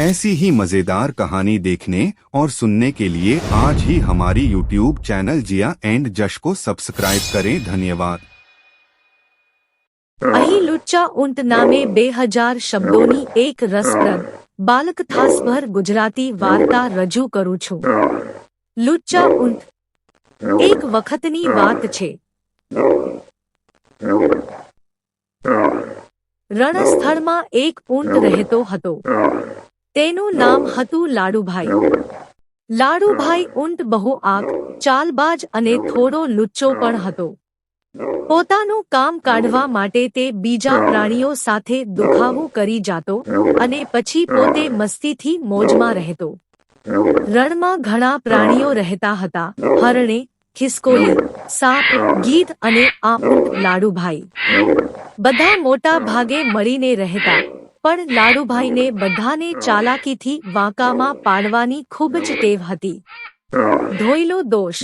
ऐसी ही मजेदार कहानी देखने और सुनने के लिए आज ही हमारी यूट्यूब चैनल जिया एंड जश को सब्सक्राइब करें धन्यवाद અહીં લુચ્ચા ઊંટ નામે બે હજાર શબ્દોની એક રસપ્રદ બાલકથાસભર ગુજરાતી વાર્તા રજૂ કરું છું લુચ્ચા ઊંટ એક વખતની વાત છે રણસ્થળમાં એક ઊંટ રહેતો હતો તેનું નામ હતું લાડુભાઈ. લાડુભાઈ ઊંટ, બહુ આંખ ચાલબાજ અને થોડો લુચ્ચો પણ હતો. પોતાનું કામ કાઢવા માટે તે બીજા પ્રાણીઓ સાથે દુખાવું કરી જાતો અને પછી પોતે મસ્તીથી મોજમાં રહેતો. રણમાં ઘણા પ્રાણીઓ રહેતા હતા. હરણે, ખિસકોલી, સાપ, ગીધ અને આ ઊંટ લાડુભાઈ. બધા મોટા ભાગે મળીને રહેતા. પણ લાડુભાઈને બધાને ચાલાકીથી વાંકામાં પાડવાની ખૂબ જ ટેવ હતી. ધોઈલો દોષ.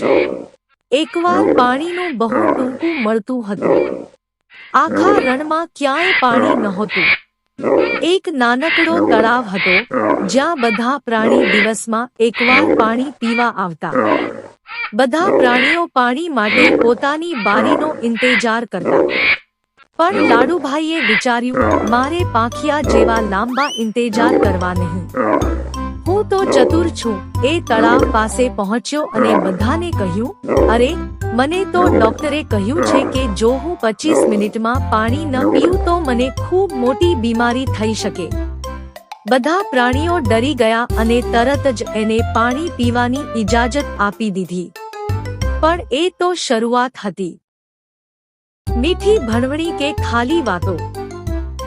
એકવાર પાણીનું બહુ ટૂંકું મળતું હતું. આખા રણમાં ક્યાંય પાણી નહોતું. એક નાનકડો તળાવ હતો, જ્યાં બધા પ્રાણી દિવસમાં એકવાર પાણી પીવા આવતા. બધા પ્રાણીઓ પાણી માટે પોતાની બારીનો ઇંતેજાર કરતા. પણ લાડુભાઈએ વિચાર્યું મારે પાંખિયા જેવા લાંબા ઇંતેજાર કરવા નહીં. હું તો ચતુર છું. એ તળાવ પાસે પહોંચ્યો અને બધાને કહ્યું અરે મને તો ડોક્ટરે કહ્યું છે કે જો હું પચીસ મિનિટમાં પાણી ન પીઉં તો મને ખૂબ મોટી બીમારી થઈ શકે. બધા પ્રાણીઓ ડરી ગયા અને તરત જ એને પાણી પીવાની ઇજાજત આપી દીધી. પણ એ તો શરૂઆત હતી. મીઠી ભણવણી કે ખાલી વાતો?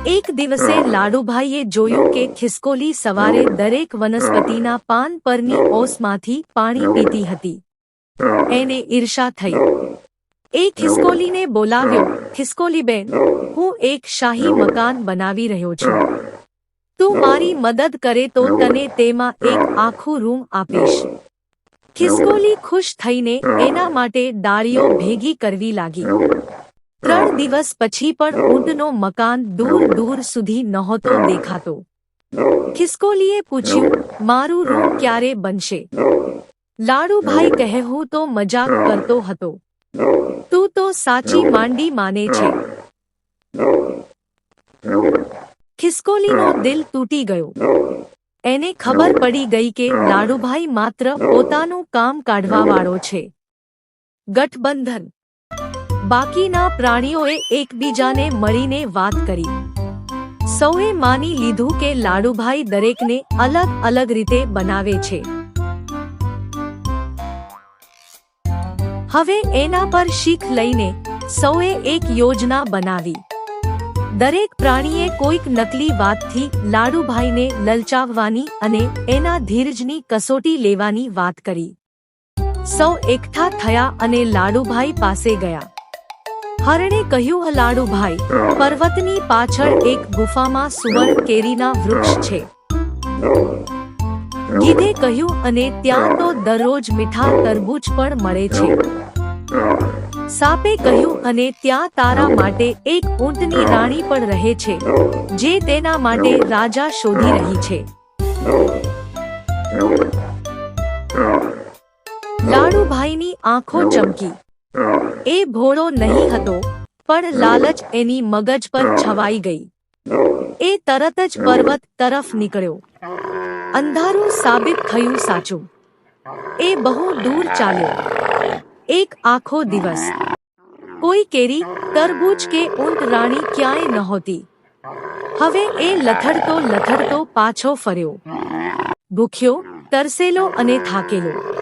એક દિવસે લાડુભાઈએ જોયું કે ખિસકોલી સવારે દરેક વનસ્પતિના પાન પરની ઓસમાંથી પાણી પીતી હતી. એને ઈર્ષા થઈ. એ ખિસકોલીને બોલાવ્યો, ખિસકોલી બેન, હું એક શાહી મકાન બનાવી રહ્યો છું. તું મારી મદદ કરે તો તને તેમાં એક આખું રૂમ આપીશ. ખિસકોલી ખુશ થઈને એના માટે ડાળીઓ ભેગી કરવી લાગી. દિવસ પછી પણ ઊંટનો મકાન દૂર દૂર સુધી નહોતો દેખાતો. ખિસકોલીએ પૂછ્યું, મારું રૂમ ક્યારે બનશે? લાડુભાઈ કહે હું તો મજાક કરતો હતો. તું તો સાચી માંડી માને છે. ખિસકોલીનો દિલ તૂટી ગયો. એને ખબર પડી ગઈ કે લાડુભાઈ માત્ર પોતાનું કામ કાઢવા વાળો છે. ગઠબંધન બાકીના પ્રાણીઓએ એકબીજાને મળીને વાત કરી. સૌએ માની લીધું કે લાડુભાઈ દરેકને અલગ અલગ રીતે બનાવે છે. હવે એના પર શીખ લઈને સૌએ એક યોજના બનાવી. દરેક પ્રાણીએ કોઈક નકલી વાતથી લાડુભાઈને લલચાવવાની અને એના ધીરજની કસોટી લેવાની વાત કરી. સૌ એકઠા થયા અને લાડુભાઈ પાસે ગયા. હરણે કહ્યું લાડુભાઈ પર્વતની પાછળ એક ગુફામાં સુવર્ણ કેરીના વૃક્ષ છે. ગીધે કહ્યું અને ત્યાં તો દરરોજ મીઠા તરબૂચ પણ મળે છે. સાપે કહ્યું અને ત્યાં તારા માટે એક ઊંટની રાણી પણ રહે છે જે તેના માટે રાજા શોધી રહી છે. લાડુભાઈની આંખો ચમકી. એ ભોળો નહીં હતો, પણ લાલચ એની મગજ પર છવાઈ ગઈ. એ તરત જ પર્વત તરફ નીકળ્યો. અંધારું સાબિત થયું સાચું. એ બહુ દૂર ચાલ્યો. એક આખો દિવસ. કોઈ કેરી, તરબૂચ કે ઊંટ રાણી ક્યાંય નહોતી. હવે એ લથડતો લથડતો પાછો ફર્યો. ભૂખ્યો, તરસેલો અને થાકેલો.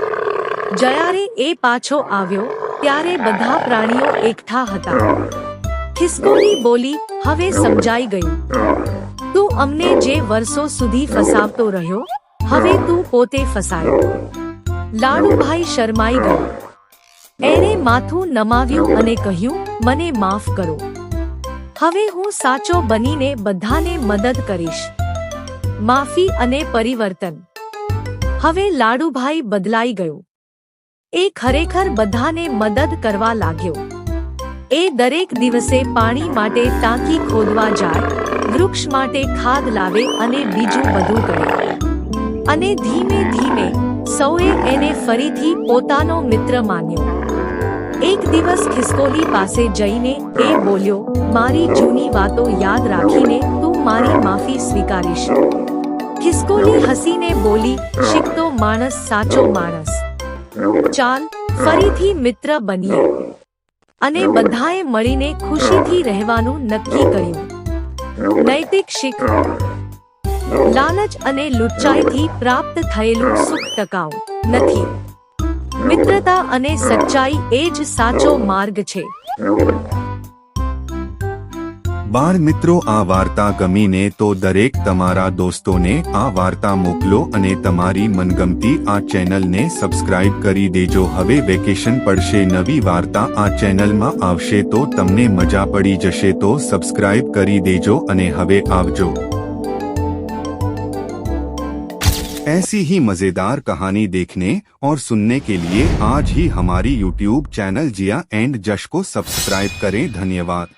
જયારે એ પાછો આવ્યો ત્યારે બધા પ્રાણીઓ એકઠા હતા. ખિસકોલી બોલી, હવે સમજાઈ ગયું. તું અમને જે વર્ષો સુધી ફસાવતો રહ્યો, હવે તું પોતે ફસાયો. લાડુભાઈ શરમાઈ ગયો. એણે માથું નમાવ્યું અને કહ્યું, મને માફ કરો. હવે હું સાચો બનીને બધાને મદદ કરીશ. માફી અને પરિવર્તન. હવે લાડુભાઈ બદલાઈ ગયો. એ ખરેખર બધાને મદદ કરવા લાગ્યો. એ દરેક દિવસે પાણી માટે ટાંકી ખોદવા જાય, વૃક્ષ માટે ખાદ લાવે અને બીજું બધું કરે. અને ધીમે ધીમે સૌએ એને ફરીથી પોતાનો મિત્ર માન્યો. એક દિવસ ખિસકોલી પાસે જઈને એ બોલ્યો, મારી જૂની વાતો યાદ રાખીને તું મારી માફી સ્વીકારીશ. ખિસકોલી હસીને બોલી, શીખતો માણસ સાચો માણસ. ચાલ ફરીથી મિત્ર બનીએ. અને બધાએ મળીને ખુશીથી રહેવાનું નક્કી કર્યું. નૈતિક શીખ લાલચ અને લુચ્ચાઈથી પ્રાપ્ત થયેલું સુખ ટકાઉ નથી. મિત્રતા અને સચ્ચાઈ એ જ સાચો માર્ગ છે. બાળ મિત્રો આ વાર્તા ગમીને તો દરેક તમારા દોસ્તોને આ વાર્તા મોકલો અને તમારી મનગમતી આ ચેનલને સબસ્ક્રાઇબ કરી દેજો હવે વેકેશન પડશે નવી વાર્તા આ ચેનલમાં આવશે તો તમને મજા પડી જશે તો સબસ્ક્રાઇબ કરી દેજો અને હવે આવજો ऐसी ही मजेदार कहानी देखने और सुनने के लिए आज ही हमारी यूट्यूब चैनल जिया एंड जश को सब्सक्राइब करें धन्यवाद